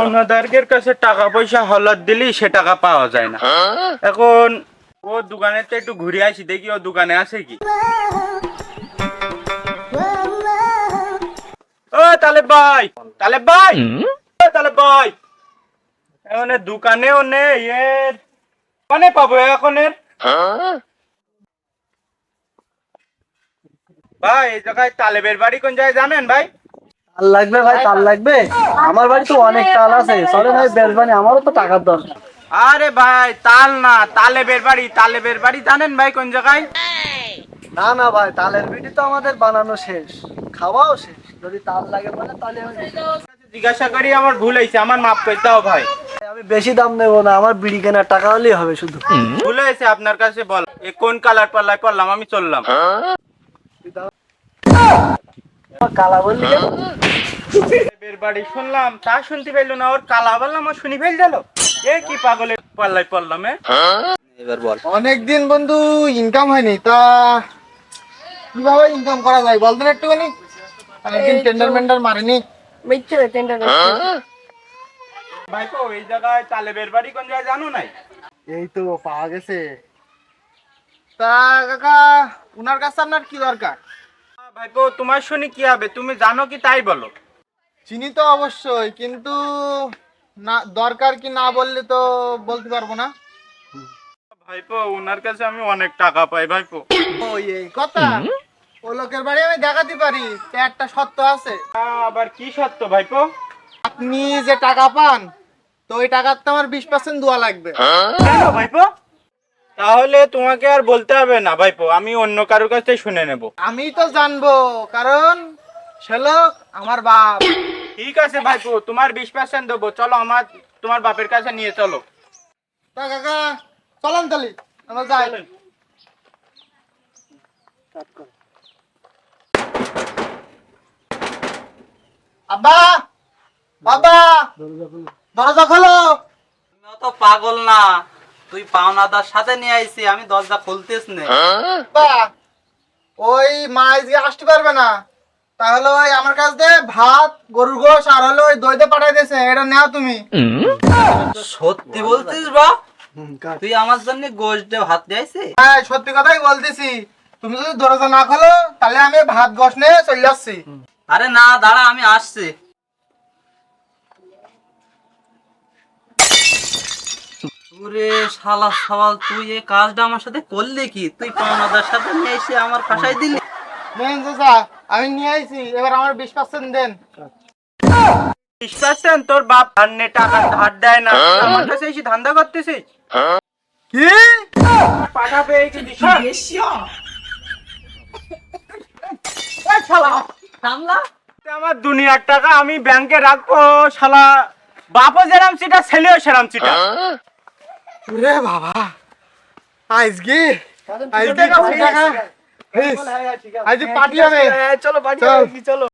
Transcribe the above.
ওনাদের কাছে টাকা পয়সা হলত দিলি, সে টাকা পাওয়া যায় না। এখন ও দোকানে তো একটু ঘুরে আসি, দেখি ও দোকানে আছে কি। ও তালে ভাই তালে ভাই, ও তালে ভাই। এখন দোকানেও নেই এ মানে পাবো এখন এর ভাই এই জায়গায় তালেবের বাড়ি কোন জায়গায় জানেন ভাই? তাল লাগবে ভাই তাল লাগবে। আমার বাড়ি তো অনেক তাল আছে। চলে ভাই বেলবানি আমারও তো টাকার দরকার। আরে ভাই তাল না তালেবের বাড়ি তালেবের বাড়ি জানেন ভাই কোন জায়গায়? না না ভাই তালের বিটি তো আমাদের বানানো শেষ। খাওয়াও শেষ। যদি তাল লাগে বলে তাহলে জিজ্ঞাসা করি আমার ভুল হয়েছে আমার মাপ করে দাও ভাই আমি বেশি দাম নেব না আমার বিড়ি কেনার টাকা হলেই হবে শুধু। ভুল হয়েছে আপনার কাছে বল। এ কোন কালার পাল্লায় পড়লাম আমি চললাম। কালা বললি কেন? বাড়ি শুনলাম তা শুনতে পাইলো না ওর কালা বললাম ও শুনি ফেল গেল এ কি পড়লাম অনেকদিন বন্ধু ইনকাম হয়নি তা কীভাবে ইনকাম করা যায়? বলতেন একটুখানি। অনেকদিন টেন্ডার মেন্ডার মারেনি। ভাইপো এই জায়গায় তালেবের বাড়ি কোন জায়গায় জানো নাই? এই তো পাওয়া গেছে। তা কাকা উনার কাছে আপনার কি দরকার? ভাইপো তোমার শুনি কি হবে? তুমি জানো কি তাই বলো? চিনি তো অবশ্যই কিন্তু না দরকার কি না বললে তো বলতে পারব না। ভাইপো ওনার কাছে আমি অনেক টাকা পাই ভাইপো। ওই এই কথা। ও লোকের বাড়ি আমি দেখাতে পারি তা একটা সত্য আছে। আবার কি সত্য ভাইপো? আপনি যে টাকা পান তো ওই টাকার তো আমার বিশ পার্সেন্ট দেওয়া লাগবে। ভাইপো? তাহলে তোমাকে আর বলতে হবে না ভাইপো। আমি অন্য কারোর কাছ থেকে শুনে নেব। আমি তো জানব কারণ সে আমার বাপ। ঠিক আছে ভাইপো তোমার বিশ পার্সেন্ট দেবো। চলো আমার তোমার বাপের কাছে নিয়ে চলো। তা কাকা চলেন তাহলে আমরা যাই। আব্বা বাবা দরজা খোলো। তো পাগল না। তুই পাওনাদার সাথে নিয়ে আইছি আমি দরজা খুলতেছ নে। ওই মা আজকে আসতে পারবে না। তাহলে ওই আমার কাছ দিয়ে ভাত গরুর গোশ আর হলো ওই দইতে পাঠাই দিয়েছে এটা নাও তুমি। সত্যি বলছিস বা? তুই আমার জন্য গোশ দিয়ে ভাত দিয়েছি হ্যাঁ সত্যি কথাই বলতেছি। তুমি যদি দরজা না খোলো তাহলে আমি ভাত গোশ নিয়ে চলে যাচ্ছি আরে না দাঁড়া আমি আসছি। ওরে শালা সওয়াল তুই এই কাজটা আমার সাথে করলি কি? তুই পাওনাদার সাথে নিয়ে এসে আমার ফাঁসাই দিলি। নেন চাচা আমি নিয়ে আইছি এবার আমার বিশ পার্সেন্ট দেন। বিশ পার্সেন্ট তোর বাপ ধান্নে টাকা ধার দেয় না। তুই আমার কাছে এসে ধান্দা করতেছিস? কি? পাঠাবে এই কি দিশা এই শালা সামলা আমার দুনিয়ার টাকা আমি ব্যাংকে রাখব শালা। বাপও যেরাম চিটা ছেলেও সেরাম চিটা। রে বাবা। আজকে আজকে টাকা আজকে পার্টি হবে। চলো পার্টি। চলো।